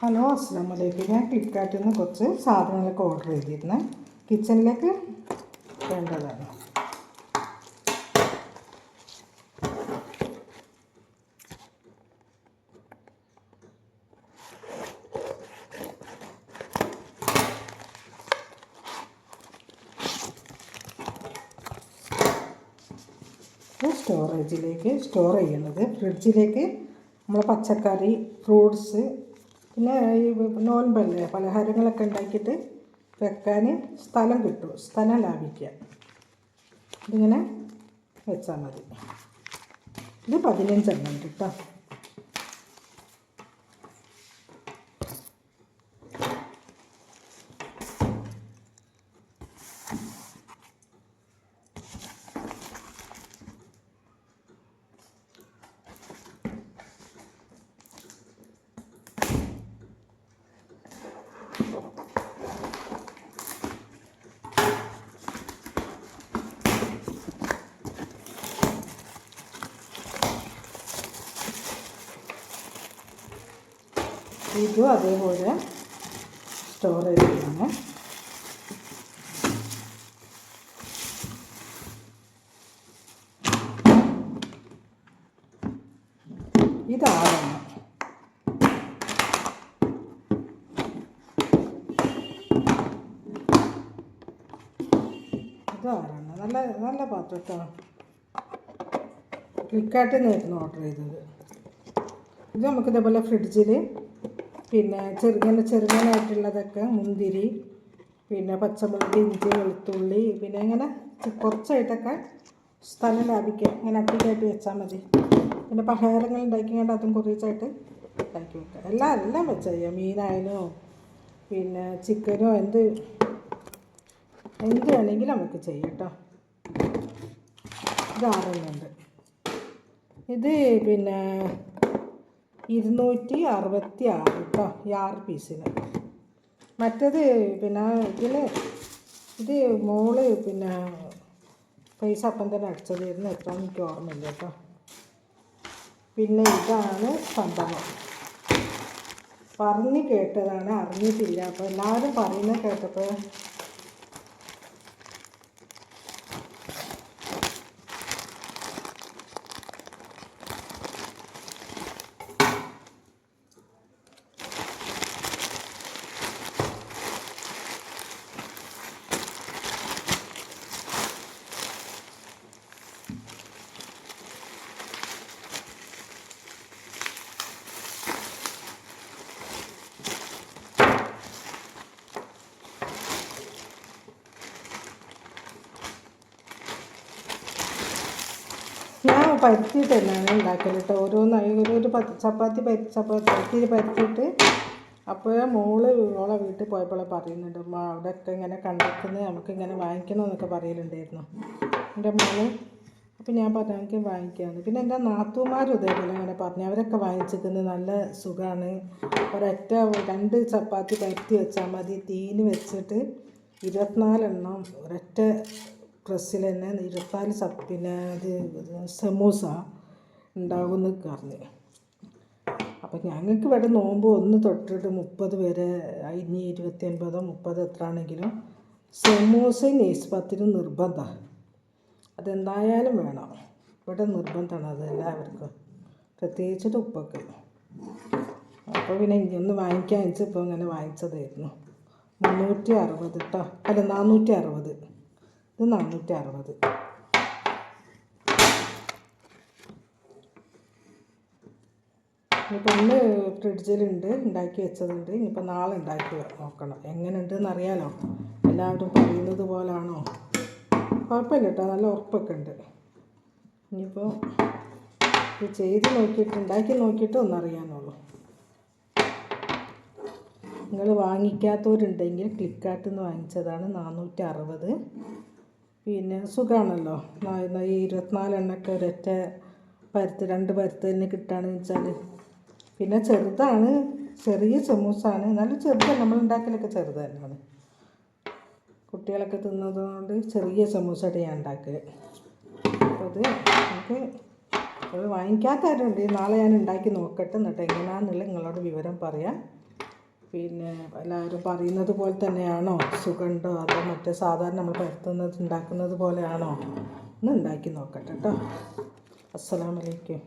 Hello അസ്സാം വലൈക്കും ഞാൻ ഫ്ലിപ്കാർട്ടിൽ നിന്ന് കുറച്ച് സാധനങ്ങളൊക്കെ ഓർഡർ ചെയ്തിരുന്നു. കിച്ചണിലേക്ക് വേണ്ടതാണ്. സ്റ്റോറേജിലേക്ക് സ്റ്റോർ ചെയ്യുന്നത്. ഫ്രിഡ്ജിലേക്ക് നമ്മൾ പച്ചക്കറി ഫ്രൂട്ട്സ് പിന്നെ ഈ നോൻപല്ലേ പലഹാരങ്ങളൊക്കെ ഉണ്ടാക്കിയിട്ട് വെക്കാൻ സ്ഥലം കിട്ടും സ്ഥലം ലാഭിക്കുക. ഇതിങ്ങനെ വെച്ചാൽ മതി. ഇത് പതിനഞ്ചെണ്ണം കേട്ടോ ഇതും അതേപോലെ സ്റ്റോർ ചെയ്തിട്ടാണ് ഇതാറെണ്ണം ഇതാറെണ്ണം നല്ല നല്ല പാത്രം കേട്ടോ ഫ്ലിപ്കാർട്ടിൽ ഓർഡർ ചെയ്തത്. ഇത് നമുക്ക് ഇതേപോലെ ഫ്രിഡ്ജിൽ പിന്നെ ചെറുങ്ങനെ ചെറുങ്ങനായിട്ടുള്ളതൊക്കെ മുന്തിരി പിന്നെ പച്ചമുളക് ഇഞ്ചി വെളുത്തുള്ളി പിന്നെ ഇങ്ങനെ കുറച്ചായിട്ടൊക്കെ സ്ഥലം ലാഭിക്കുക ഇങ്ങനെ അട്ടിക്കായിട്ട് വെച്ചാൽ മതി. പിന്നെ പലഹാരങ്ങൾ ഉണ്ടാക്കിക്കൊണ്ട് അതും കുറച്ചായിട്ട് ഉണ്ടാക്കി വെക്കുക എല്ലാം എല്ലാം വെച്ചാൽ മീനായാലും പിന്നെ ചിക്കനോ എന്ത് എന്ത് വേണമെങ്കിലും നമുക്ക് ചെയ്യാം കേട്ടോ. ഇത് ഇത് പിന്നെ ഇരുന്നൂറ്റി അറുപത്തി ആറ് കേട്ടോ ഈ ആറ് പീസിന്. മറ്റത് പിന്നെ ഇതിന് ഇത് മോൾ പിന്നെ പൈസ അപ്പം തന്നെ അടിച്ചതായിരുന്നു എത്ര എനിക്ക് ഓർമ്മയില്ല കേട്ടോ പിന്നെ ഇതാണ് സംഭവം. പറഞ്ഞ് കേട്ടതാണ് അറിഞ്ഞിട്ടില്ല. അപ്പോൾ എല്ലാവരും പറയുന്നത് കേട്ടപ്പോൾ ഞാൻ പരത്തിയിട്ട് തന്നെയാണ് ഉണ്ടാക്കൽ കേട്ടോ ഓരോന്നായി. ഒരു ഒരു പത്ത് ചപ്പാത്തി പരി ചപ്പാത്തി പരത്തി പരത്തിയിട്ട് അപ്പോൾ മോൾ മോളെ വീട്ടിൽ പോയപ്പോൾ പറയുന്നുണ്ട് അവിടെ അവിടെയൊക്കെ ഇങ്ങനെ കണ്ടെത്തുന്നത് നമുക്ക് ഇങ്ങനെ വാങ്ങിക്കണം എന്നൊക്കെ പറയലുണ്ടായിരുന്നു. എന്റെ മോൾ അപ്പം ഞാൻ പറഞ്ഞു എനിക്ക് പിന്നെ എന്റെ നാത്തൂമാരും ഇതേപോലെ അങ്ങനെ പറഞ്ഞു അവരൊക്കെ വാങ്ങിച്ചിരിക്കുന്നത് നല്ല സുഖമാണ് ഒരൊറ്റ രണ്ട് ചപ്പാത്തി പരത്തി വെച്ചാൽ മതി. തീന് വെച്ചിട്ട് ഇരുപത്തിനാലെണ്ണം ഒരൊറ്റ പ്രസ്സിൽ തന്നെ ഇരുപത്തിനാല് സ പിന്നെ അത് സമൂസ ഉണ്ടാകുമെന്ന് പറഞ്ഞ്. അപ്പം ഞങ്ങൾക്ക് ഇവിടെ നോമ്പ് ഒന്ന് തൊട്ടിട്ട് മുപ്പത് വരെ ഇനി ഇരുപത്തി ഒൻപതോ മുപ്പത് എത്ര ആണെങ്കിലും സമൂസയും നെയ്സ്പത്തിനും നിർബന്ധമാണ് അതെന്തായാലും വേണം. ഇവിടെ നിർബന്ധമാണ് അത് എല്ലാവർക്കും പ്രത്യേകിച്ചിട്ട് ഉപ്പൊക്കെ. അപ്പോൾ പിന്നെ ഇനിയൊന്ന് വാങ്ങിക്കാൻ വെച്ചപ്പോൾ ഇങ്ങനെ വാങ്ങിച്ചതായിരുന്നു. മുന്നൂറ്റി അറുപത് കേട്ടോ അല്ല നാനൂറ്റി അറുപത്. ഇത് നാനൂറ്റി അറുപത് ഇനിയിപ്പോൾ ഇന്ന് ഫ്രിഡ്ജിലുണ്ട് ഉണ്ടാക്കി വെച്ചതുണ്ട്. ഇനിയിപ്പോൾ നാളെ ഉണ്ടാക്കി നോക്കണം. എങ്ങനെയുണ്ടെന്ന് അറിയാലോ എല്ലാവരും പറയുന്നത് പോലാണോ? കുഴപ്പമില്ല കേട്ടോ നല്ല ഉറപ്പൊക്കെ ഉണ്ട് ഇനിയിപ്പോൾ ഇത് ചെയ്ത് നോക്കിയിട്ട് ഉണ്ടാക്കി നോക്കിയിട്ട് ഒന്നറിയാനുള്ളൂ നിങ്ങൾ വാങ്ങിക്കാത്തവരുണ്ടെങ്കിൽ ഫ്ലിപ്കാർട്ടിൽ നിന്ന് വാങ്ങിച്ചതാണ് നാനൂറ്റി അറുപത് പിന്നെ സുഖമാണല്ലോ ഈ ഇരുപത്തിനാലെണ്ണൊക്കെ ഒരൊറ്റ പരുത്ത് രണ്ട് പരുത്ത് തന്നെ കിട്ടുകയാണെന്ന് വെച്ചാൽ പിന്നെ ചെറുതാണ് ചെറിയ സമൂസാണ്. എന്നാലും ചെറുതാണ് നമ്മൾ ഉണ്ടാക്കലൊക്കെ ചെറുത് തന്നെയാണ്. കുട്ടികളൊക്കെ തിന്നതുകൊണ്ട് ചെറിയ സമൂസയുടെ ഞാൻ ഉണ്ടാക്കുക ഇത് നമുക്ക് അത് വാങ്ങിക്കാത്തവരുണ്ട്. നാളെ ഞാൻ ഉണ്ടാക്കി നോക്കട്ടെ എന്നിട്ട് എങ്ങനെയാണെന്നുള്ള നിങ്ങളോട് വിവരം പറയാം. പിന്നെ എല്ലാവരും പറയുന്നത് പോലെ തന്നെയാണോ? സുഖമുണ്ടോ അതോ മറ്റേ സാധാരണ നമ്മൾ പരത്തുന്നത് ഉണ്ടാക്കുന്നത് പോലെയാണോ? ഒന്ന് ഉണ്ടാക്കി നോക്കട്ടെ കേട്ടോ അസ്സലാമലൈക്കും